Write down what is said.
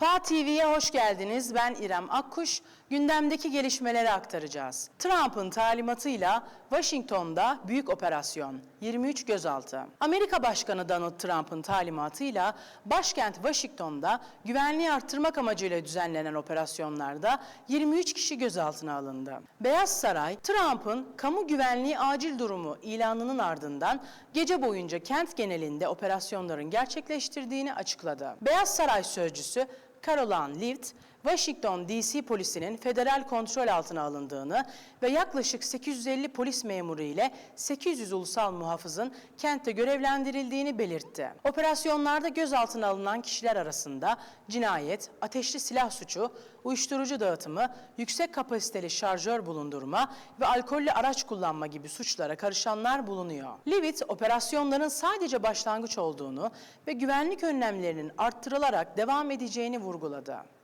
PA TV'ye hoş geldiniz. Ben İrem Akkuş. Gündemdeki gelişmeleri aktaracağız. Trump'ın talimatıyla Washington'da büyük operasyon. 23 gözaltı. Amerika Başkanı Donald Trump'ın talimatıyla başkent Washington'da güvenliği arttırmak amacıyla düzenlenen operasyonlarda 23 kişi gözaltına alındı. Beyaz Saray, Trump'ın kamu güvenliği acil durumu ilanının ardından gece boyunca kent genelinde operasyonların gerçekleştirdiğini açıkladı. Beyaz Saray sözcüsü Caroline Leavitt, Washington DC polisinin federal kontrol altına alındığını ve yaklaşık 850 polis memuru ile 800 ulusal muhafızın kentte görevlendirildiğini belirtti. Operasyonlarda gözaltına alınan kişiler arasında cinayet, ateşli silah suçu, uyuşturucu dağıtımı, yüksek kapasiteli şarjör bulundurma ve alkollü araç kullanma gibi suçlara karışanlar bulunuyor. Leavitt, operasyonların sadece başlangıç olduğunu ve güvenlik önlemlerinin arttırılarak devam edeceğini vurguladı.